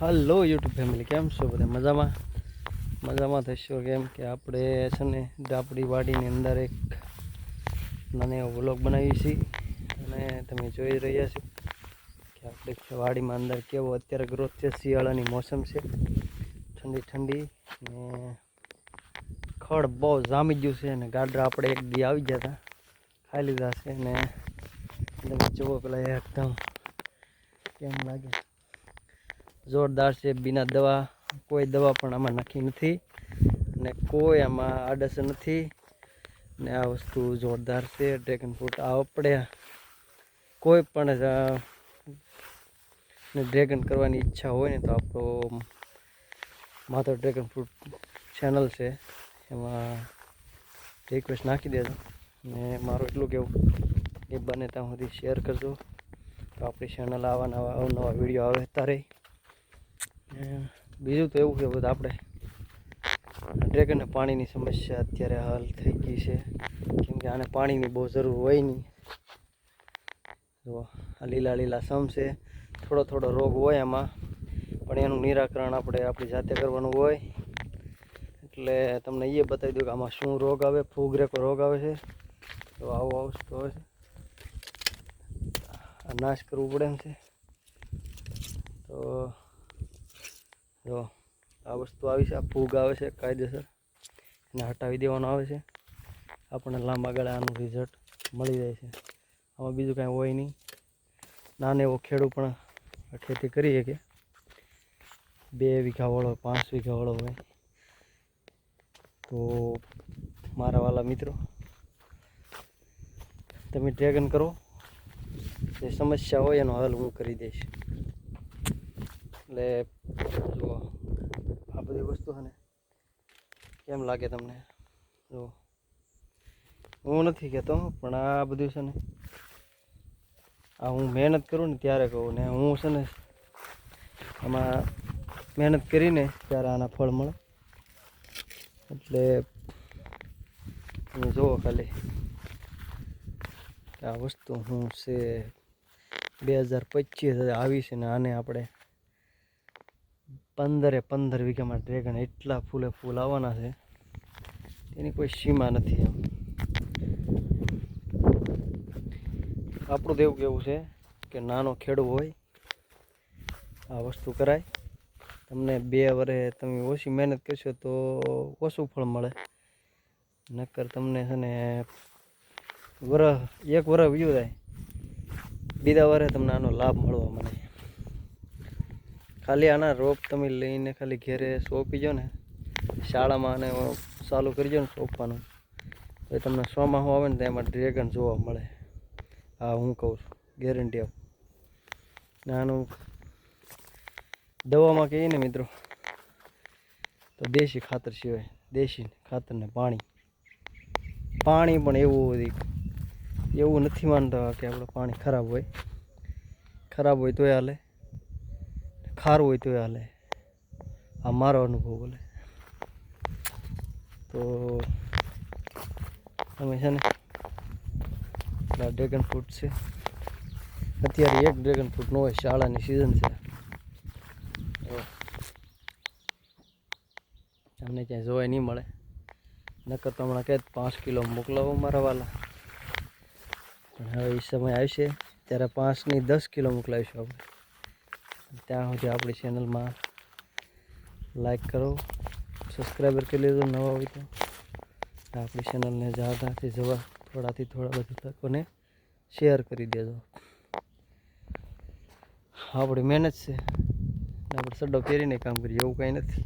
Hello YouTube family કેમ છો બધા? મજામાં? મજામાં થશો કેમ કે આપણે છે ને આપણી વાડીની અંદર એક નાનો એવો વ્લોગ બનાવીએ છીએ અને તમે જોઈ રહ્યા છો કે આપણે વાડીમાં અંદર કેવો અત્યારે ગ્રોથ છે, શિયાળાની મોસમ છે. ઠંડી ઠંડી ને ખડ બહુ જામી ગયું છે અને ગાડરા આપણે એક દી આવી ગયા હતા. ખાઈ લીધા છે ને તમે જુઓ પેલા એકદમ કેમ લાગે જોરદાર છે, બિના દવા, કોઈ દવા પણ આમાં નાખી નથી ને કોઈ આમાં આડસ નથી. ને આ વસ્તુ જોરદાર છે ડ્રેગન ફ્રૂટ આ આપણે કોઈ પણ ને ડ્રેગન કરવાની ઈચ્છા હોય ને તો આપણો માત્ર ડ્રેગન ફ્રૂટ ચેનલ છે, એમાં રિક્વેસ્ટ નાખી દેજો. ને મારું એટલું કેવું, એ બને ત્યાં સુધી શેર કરજો. તો આપણી ચેનલ આવા નવા, અવનવા વીડિયો આવે તારે બીજું તો એવું કે બધા આપણે. ડ્રેગનને પાણીની સમસ્યા અત્યારે હાલ થઈ ગઈ છે. કેમ કે આને પાણીની બહુ જરૂર હોય નહીં. જો, આ લીલા લીલા સમ છે. થોડો થોડો રોગ હોય એમાં પણ એનું નિરાકરણ આપણે આપણી જાતે કરવાનું હોય. એટલે તમને એ બતાવી દઉં કે આમાં શું રોગ આવે ફૂગરેકો રોગ આવે છે. તો આવો આવો તો આવે છે. નાશ કરવું પડે એમ છે. તો જો, આ વસ્તુ આવી છે, આ ફૂગ આવે છે, કાયદેસર. એને હટાવી દેવાનો આવે છે. આપણને લાંબા ગાળે આનું રિઝલ્ટ મળી જાય છે. આમાં બીજું કાંઈ હોય નહીં. નાનો એવો ખેડૂત પણ ખેતી કરી શકે. બે વીઘા વાળો, પાંચ વીઘા વાળો હોય. તો મારા વાલા મિત્રો, તમે ડ્રેગન કરો. જે સમસ્યા હોય એનો હલ હું કરી દઈશ. એટલે બધી વસ્તુ છે ને. કેમ લાગે તમને? જો. હું નથી કહેતો પણ આ બધું છે ને, આ હું મહેનત કરું ને ત્યારે કહું ને હું છે ને, આમાં મહેનત કરીને ત્યારે આના ફળ મળે. એટલે, તમે જુઓ ખાલી. આ વસ્તુ હું છે બે હજાર પચીસ આવી છે ને આને આપણે પંદરે પંદર વીઘામાં ડ્રેગન એટલા ફૂલે ફૂલ આવવાના છે. એની કોઈ સીમા નથી એમ. આપણું એવું કેવું છે કે નાનો ખેડૂ હોય, આ વસ્તુ કરાય. તમને બે વરે તમે ઓછી મહેનત કરશો તો ઓછું ફળ મળે. નક્કર તમને છે ને વરહ, એક વર વ્યૂ થાય બીજા વરે તમને આનો લાભ મળવા મને ખાલી આના રોપ તમે લઈને ખાલી ઘેરે સોંપી જો ને, શાળામાં અને ચાલુ કરજો ને સોંપવાનું. એ તમને ચોમાસું આવે ને તો એમાં ડ્રેગન જોવા મળે. હા હું કહું છું ગેરંટી આવું નાનું દવામાં કહીએ ને મિત્રો, તો દેશી ખાતર સિવાય, દેશી ખાતર ને પાણી. પાણી પણ એવું એવું નથી માનતા કે આપણે પાણી ખરાબ હોય. ખરાબ હોય તોય હાલે. ખારું હોય તોય હાલે. આ મારો અનુભવ બોલે તો તમે છે ને ડ્રેગન ફ્રૂટ છે. અત્યારે એક ડ્રેગન ફ્રૂટ નો હોય, શાળાની સિઝન છે. તમને ક્યાંય જોવાય નહીં મળે. નકર તો હમણાં કહે પાંચ કિલો મોકલાવો મારા વાલા. પણ હવે એ સમય આવશે, ત્યારે પાંચની દસ કિલો મોકલાવીશું આપણે. ત્યાં સુધી આપણી ચેનલમાં લાઈક કરો સબસ્ક્રાઈબર કરી લેજો નવા હોય તો. આપણી ચેનલને જ્યાદાથી જવા, થોડાથી થોડા બધા તકોને શેર કરી દેજો. આપણી મહેનત છે. આપણે સડ્ડો પહેરીને કામ કરીએ, એવું કાંઈ નથી.